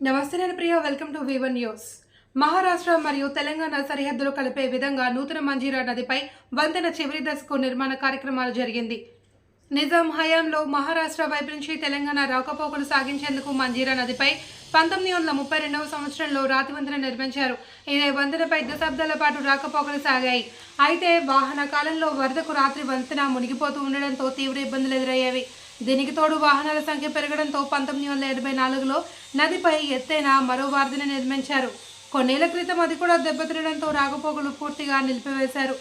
నమస్తే నేను Priya welcome to వివన్ న్యూస్ మహారాష్ట్ర మరియు తెలంగాణ సరిహద్దులు కలిపే విధంగా నూతన మంజీరా నదిపై వంతెన చివరి దశకు నిర్మాణ కార్యక్రమాలు జరిగింది. నిజాం హయాంలో మహారాష్ట్ర వైపు నుంచి తెలంగాణ రాకపోకలు సాగించేందుకు మంజీరా నదిపై పంతొమ్మిది వందల ముప్పై రెండవ సంవత్సరంలో రాతి వంతెన నిర్మించారు. ఇదే వంతెనపై దశాబ్దాల పాటు రాకపోకలు సాగాయి. అయితే వాహన కాలంలో వరదకు రాత్రి వంతెన మునిగిపోతూ ఉండడంతో తీవ్ర ఇబ్బందులు ఎదురయ్యేవి దీనికి తోడు వాహనాల సంఖ్య పెరగడంతో పంతొమ్మిది వందల ఎనభై నాలుగులో నదిపై ఎత్తైన మరో వారధిని నిర్మించారు. కొన్నేళ్ళ క్రితం అది కూడా దెబ్బతినడంతో రాకపోకలు పూర్తిగా నిలిపివేశారు.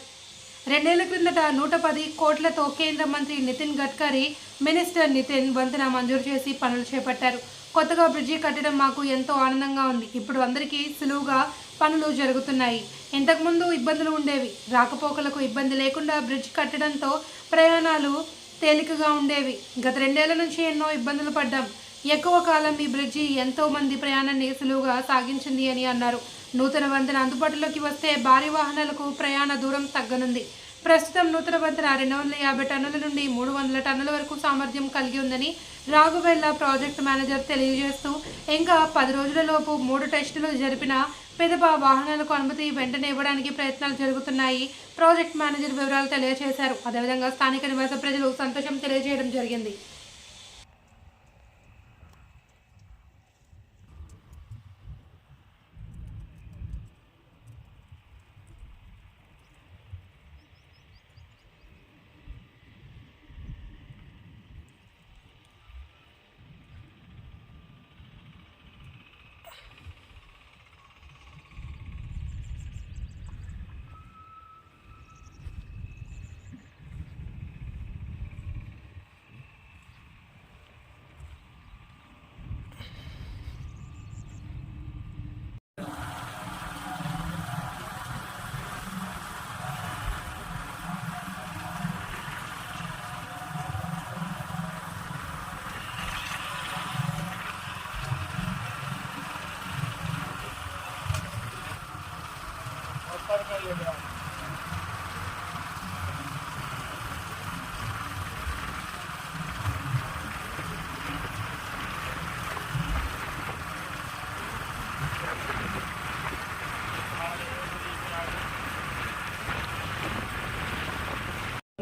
రెండేళ్ళ క్రిందట నూట పది కోట్లతో కేంద్ర మంత్రి నితిన్ గడ్కరీ మినిస్టర్ నితిన్ వంతెన మంజూరు చేసి పనులు చేపట్టారు. కొత్తగా బ్రిడ్జి కట్టడం మాకు ఎంతో ఆనందంగా ఉంది. ఇప్పుడు అందరికీ సులువుగా పనులు జరుగుతున్నాయి. ఇంతకుముందు ఇబ్బందులు ఉండేవి. రాకపోకలకు ఇబ్బంది లేకుండా బ్రిడ్జ్ కట్టడంతో ప్రయాణాలు తేలికగా ఉండేవి. గత రెండేళ్ళ నుంచి ఎన్నో ఇబ్బందులు పడ్డాం. ఎక్కువ కాలం ఈ బ్రిడ్జి ఎంతో మంది ప్రయాణాన్ని సులువుగా సాగించింది అని అన్నారు. నూతన వంతెన అందుబాటులోకి వస్తే భారీ వాహనాలకు ప్రయాణ దూరం తగ్గనుంది. ప్రస్తుతం నూతన వంతెన రెండు వందల యాభై టన్నుల నుండి మూడు వందల టన్నుల వరకు సామర్థ్యం కలిగి ఉందని రాఘవేళ్ళ ప్రాజెక్ట్ మేనేజర్ తెలియజేస్తూ ఇంకా పది రోజులలోపు మూడు టెస్టులు జరిపిన పెదప వాహనాలకు అనుమతి వెంటనే ఇవ్వడానికి ప్రయత్నాలు జరుగుతున్నాయి. ప్రాజెక్ట్ మేనేజర్ వివరాలు తెలియజేశారు. అదేవిధంగా స్థానిక నివాస ప్రజలు సంతోషం తెలియజేయడం జరిగింది.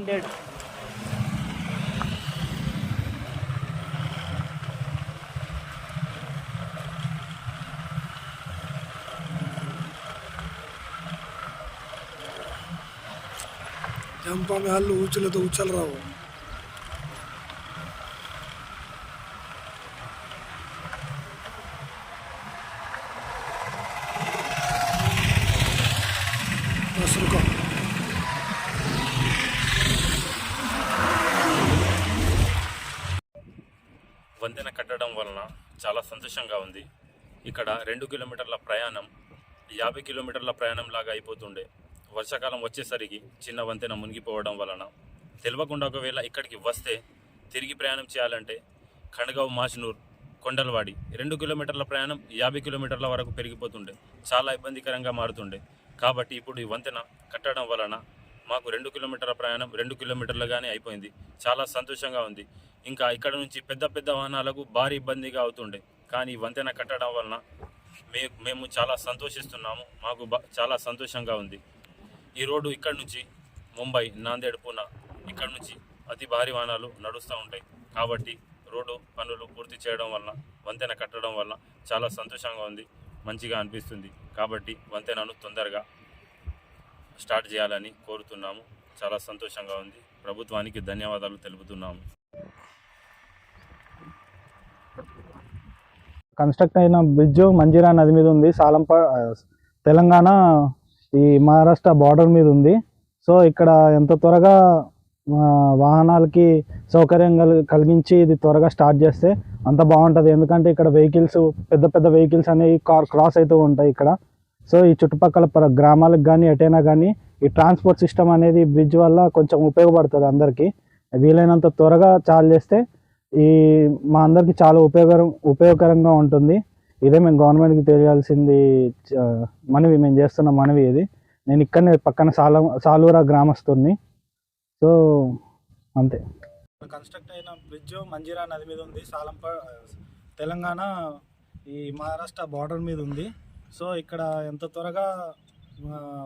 Hundred. జంప్ ఆమె హల్లు ఊచలతో వంతెన కట్టడం వలన చాలా సంతోషంగా ఉంది. ఇక్కడ రెండు కిలోమీటర్ల ప్రయాణం యాభై కిలోమీటర్ల ప్రయాణం లాగా అయిపోతుండే. వర్షాకాలం వచ్చేసరికి చిన్న వంతెన మునిగిపోవడం వలన తెలియకుండా ఒకవేళ ఇక్కడికి వస్తే తిరిగి ప్రయాణం చేయాలంటే కణగావ్ మాషనూర్ కొండలవాడి రెండు కిలోమీటర్ల ప్రయాణం యాభై కిలోమీటర్ల వరకు పెరిగిపోతుండే. చాలా ఇబ్బందికరంగా మారుతుండే. కాబట్టి ఇప్పుడు ఈ వంతెన కట్టడం వలన మాకు రెండు కిలోమీటర్ల ప్రయాణం రెండు కిలోమీటర్లుగానే అయిపోయింది. చాలా సంతోషంగా ఉంది. ఇంకా ఇక్కడ నుంచి పెద్ద పెద్ద వాహనాలకు భారీ ఇబ్బందిగా అవుతుండే. కానీ ఈ వంతెన కట్టడం వలన మే మేము చాలా సంతోషిస్తున్నాము. మాకు చాలా సంతోషంగా ఉంది. ఈ రోడ్డు ఇక్కడ నుంచి ముంబై నాందేడ్ పూనా ఇక్కడ నుంచి అతి భారీ వాహనాలు నడుస్తూ ఉంటాయి. కాబట్టి రోడ్డు పనులు పూర్తి చేయడం వలన వంతెన కట్టడం వలన చాలా సంతోషంగా ఉంది మంచిగా అనిపిస్తుంది. కాబట్టి వంతెనను తొందరగా స్టార్ట్ చేయాలని కోరుతున్నాము. చాలా సంతోషంగా ఉంది. ప్రభుత్వానికి ధన్యవాదాలు తెలుపుతున్నాము. కన్స్ట్రక్ట్ అయిన బ్రిడ్జ్ మంజీరా నది మీద ఉంది. సాలంప తెలంగాణ ఈ మహారాష్ట్ర బార్డర్ మీద ఉంది. సో ఇక్కడ ఎంత త్వరగా వాహనాలకి సౌకర్యం కలిగించి ఇది త్వరగా స్టార్ట్ చేస్తే అంత బాగుంటుంది. ఎందుకంటే ఇక్కడ వెహికల్స్ పెద్ద పెద్ద వెహికల్స్ అనేవి కార్ క్రాస్ అవుతూ ఉంటాయి ఇక్కడ. సో ఈ చుట్టుపక్కల గ్రామాలకు కానీ ఎటైనా కానీ ఈ ట్రాన్స్పోర్ట్ సిస్టమ్ అనేది బ్రిడ్జ్ వల్ల కొంచెం ఉపయోగపడుతుంది అందరికీ. వీలైనంత త్వరగా చాలు చేస్తే ఈ మా అందరికి చాలా ఉపయోగకరం ఉపయోగకరంగా ఉంటుంది. ఇదే మేము గవర్నమెంట్కి తెలియాల్సింది మనవి మేము చేస్తున్న మనవి ఇది. నేను ఇక్కడనే పక్కన సాల సాలూరా గ్రామస్తుని సో అంతే. కన్స్ట్రక్ట్ అయిన బ్రిడ్జ్ మంజీరా నది మీద ఉంది. సాలంప తెలంగాణ ఈ మహారాష్ట్ర బార్డర్ మీద ఉంది. సో ఇక్కడ ఎంత త్వరగా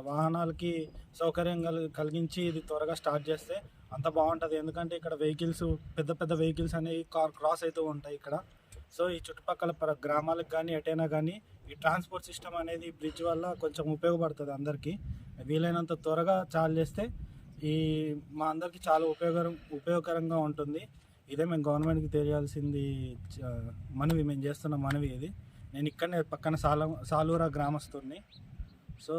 వాహనాలకి సౌకర్యం కలిగించి ఇది త్వరగా స్టార్ట్ చేస్తే అంత బాగుంటుంది. ఎందుకంటే ఇక్కడ వెహికల్స్ పెద్ద పెద్ద వెహికల్స్ అనేవి కార్ క్రాస్ అవుతూ ఉంటాయి ఇక్కడ. సో ఈ చుట్టుపక్కల ప్ర గ్రామాలకు కానీ ఎటైనా కానీ ఈ ట్రాన్స్పోర్ట్ సిస్టమ్ అనేది బ్రిడ్జ్ వల్ల కొంచెం ఉపయోగపడుతుంది అందరికీ. వీలైనంత త్వరగా చాలు చేస్తే ఈ మా అందరికీ చాలా ఉపయోగకరం ఉపయోగకరంగా ఉంటుంది. ఇదే మేము గవర్నమెంట్కి తెలియాల్సింది మనవి మేము చేస్తున్న మనవి ఇది. నేను ఇక్కడనే పక్కన సాల సాలూరా గ్రామస్తుడిని. సో